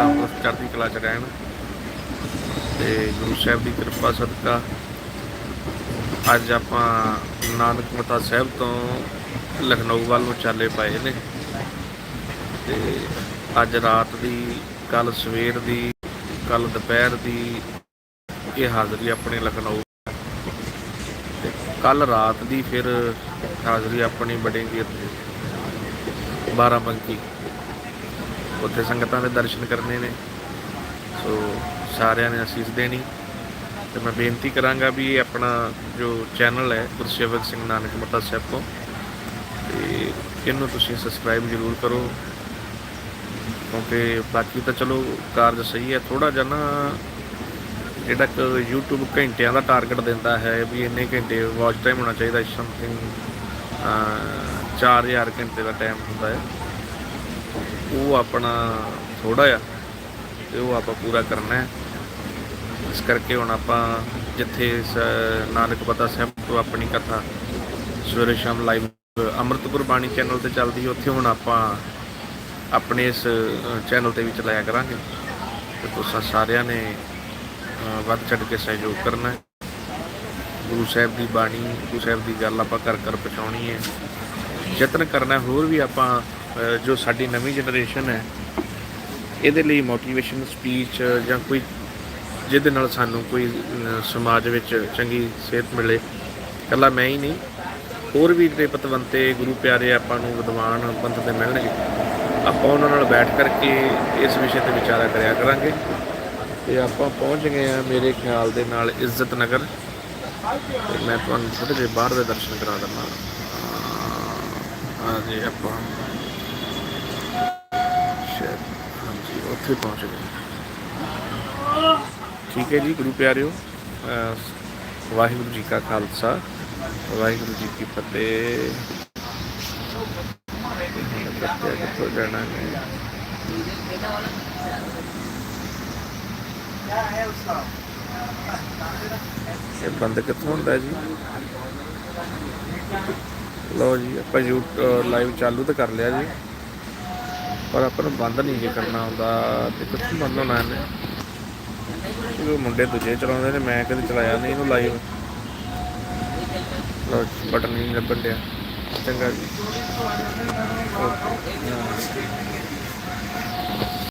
ਤੰਦਰੁਸਤ ਚੜ੍ਹਦੀ ਕਲਾ ਚ ਰਹਿਣ। ਤੇ ਗੁਰੂ ਸਾਹਿਬ ਦੀ ਕਿਰਪਾ ਸਦਕਾ ਅੱਜ ਆਪਾਂ ਨਾਨਕ ਮਤਾ ਸਾਹਿਬ ਤੋਂ ਲਖਨਊ ਵੱਲ ਨੂੰ ਚਾਲੇ ਪਏ ਨੇ। ਤੇ ਅੱਜ ਰਾਤ ਦੀ, ਕੱਲ ਸਵੇਰ ਦੀ, ਕੱਲ ਦੁਪਹਿਰ ਦੀ ਇਹ ਹਾਜ਼ਰੀ ਆਪਣੇ ਲਖਨਊ। ਤੇ ਕੱਲ ਰਾਤ ਦੀ ਫਿਰ ਹਾਜ਼ਰੀ ਆਪਣੀ ਬੜੇਗੀ ਇੱਥੇ ਬਾਰਾਬੰਕੀ। ਉੱਥੇ ਸੰਗਤਾਂ ਦੇ ਦਰਸ਼ਨ ਕਰਨੇ ਨੇ। ਸੋ ਸਾਰਿਆਂ ਨੇ ਅਸੀਸ ਦੇਣੀ। ਤੇ ਮੈਂ ਬੇਨਤੀ ਕਰਾਂਗਾ ਵੀ ਆਪਣਾ ਜੋ ਚੈਨਲ ਹੈ ਗੁਰਸੇਵਕ ਸਿੰਘ ਨਾਨਕ ਮੱਤਾ ਸਾਹਿਬ ਤੋਂ, ਤੇ ਇਹਨੂੰ ਤੁਸੀਂ ਸਬਸਕ੍ਰਾਈਬ ਜ਼ਰੂਰ ਕਰੋ। ਕਿਉਂਕਿ ਬਾਕੀ ਤਾਂ ਚਲੋ ਕਾਰਜ ਸਹੀ ਹੈ ਥੋੜਾ ਜਿਹਾ ਨਾ ਜਿਹੜਾ ਕਿ YouTube ਘੰਟਿਆਂ ਦਾ ਟਾਰਗੇਟ ਦਿੰਦਾ ਹੈ ਵੀ ਇੰਨੇ ਘੰਟੇ ਵਾਚ ਟਾਈਮ ਹੋਣਾ ਚਾਹੀਦਾ ਸਮਥਿੰਗ 4000 ਘੰਟੇ ਦਾ ਟਾਈਮ ਹੁੰਦਾ ਹੈ। ਉਹ ਆਪਣਾ ਥੋੜਾ ਆ ਤੇ ਉਹ ਆਪਾਂ ਪੂਰਾ ਕਰਨਾ ਹੈ। ਇਸ ਕਰਕੇ ਹੁਣ ਆਪਾਂ ਜਿੱਥੇ ਸ- ਨਾਨਕ ਪਤਾ ਸਾਹਿਬ ਤੋਂ ਆਪਣੀ ਕਥਾ ਸਵੇਰੇ ਸ਼ਾਮ ਲਾਈਵ ਅੰਮ੍ਰਿਤ ਬਾਣੀ ਚੈਨਲ ਤੇ ਚੱਲਦੀ ਹੈ, ਉੱਥੇ ਹੁਣ ਆਪਾਂ ਆਪਣੇ ਇਸ ਚੈਨਲ ਤੇ ਵੀ ਚਲਾਇਆ ਕਰਾਂਗੇ। ਤੇ ਤੁਸੀਂ ਸਾਰਿਆਂ ਨੇ ਵੱਧ ਚੜ ਕੇ ਸਹਿਯੋਗ ਕਰਨਾ ਗੁਰੂ ਸਾਹਿਬ ਦੀ ਬਾਣੀ, ਗੁਰੂ ਸਾਹਿਬ ਦੀ ਗੱਲ ਆਪਾਂ ਕਰ ਕਰ ਪਹੁੰਚਾਉਣੀ ਹੈ। ਯਤਨ ਕਰਨਾ ਹੋਰ ਵੀ ਆਪਾਂ ਜੋ ਸਾਡੀ ਨਵੀਂ ਜਨਰੇਸ਼ਨ ਹੈ, ਇਹਦੇ ਲਈ ਮੋਟੀਵੇਸ਼ਨ ਸਪੀਚ ਜਾਂ ਕੋਈ ਜਿਹਦੇ ਨਾਲ ਸਾਨੂੰ ਕੋਈ ਸਮਾਜ ਵਿੱਚ ਚੰਗੀ ਸਿਹਤ ਮਿਲੇ, ਇਕੱਲਾ ਮੈਂ ਹੀ ਨਹੀਂ, ਹੋਰ ਵੀ ਜਿਹੜੇ ਪਤਵੰਤੇ, ਗੁਰੂ ਪਿਆਰੇ ਆਪਾਂ ਨੂੰ ਵਿਦਵਾਨ ਪੰਥ ਦੇ ਮਿਲਣਗੇ, ਆਪਾਂ ਉਹਨਾਂ ਨਾਲ ਬੈਠ ਕਰਕੇ ਇਸ ਵਿਸ਼ੇ ਤੇ ਵਿਚਾਰਾ ਕਰਿਆ ਕਰਾਂਗੇ। ਤੇ ਆਪਾਂ ਪਹੁੰਚ ਗਏ ਆ ਮੇਰੇ ਖਿਆਲ ਦੇ ਨਾਲ ਇੱਜ਼ਤ ਨਗਰ। ਤੇ ਮੈਂ ਤੁਹਾਨੂੰ ਥੋੜੇ ਜਿਹੇ ਬਾਹਰ ਦੇ ਦਰਸ਼ਨ ਕਰਾ ਦਿੰਦਾ। ਆ ਜੀ ਆਪਾਂ। ਹਾਂਜੀ ਪਹੁੰਚ ਗਏ। ਠੀਕ ਹੈ ਜੀ, ਗੁਰੂ ਪਿਆਰਿਓ ਵਾਹਿਗੁਰੂ ਜੀ ਕਾ ਖਾਲਸਾ, ਵਾਹਿਗੁਰੂ ਜੀ ਕੀ ਫਤਿਹ। ਹੁਣ ਕੱਟਿਆ ਜਾਣਾ ਹੈ ਇਹ ਬੰਦ ਕਿੱਥੋਂ ਹੁੰਦਾ ਜੀ? ਲਓ ਜੀ, ਆਪਾਂ ਯੂ ਲਾਈਵ ਚਾਲੂ ਤਾਂ ਕਰ ਲਿਆ ਜੀ। ਪਰ ਆਪਾਂ ਨੂੰ ਬੰਦ ਨਹੀਂ ਜੇ ਕਰਨਾ ਹੁੰਦਾ। ਤੇ ਕਿੱਥੋਂ ਬੰਦ ਹੋਣਾ ਇਹਨੇ। ਇਹ ਮੁੰਡੇ ਦੂਜੇ ਚਲਾਉਂਦੇ ਨੇ, ਮੈਂ ਕਦੇ ਚਲਾਇਆ ਨਹੀਂ ਇਹਨੂੰ ਲਾਈਵ ਲਓ ਬਟਨ ਨਹੀਂ ਲੱਭਣ ਡਿਆ। ਚੰਗਾ ਜੀ।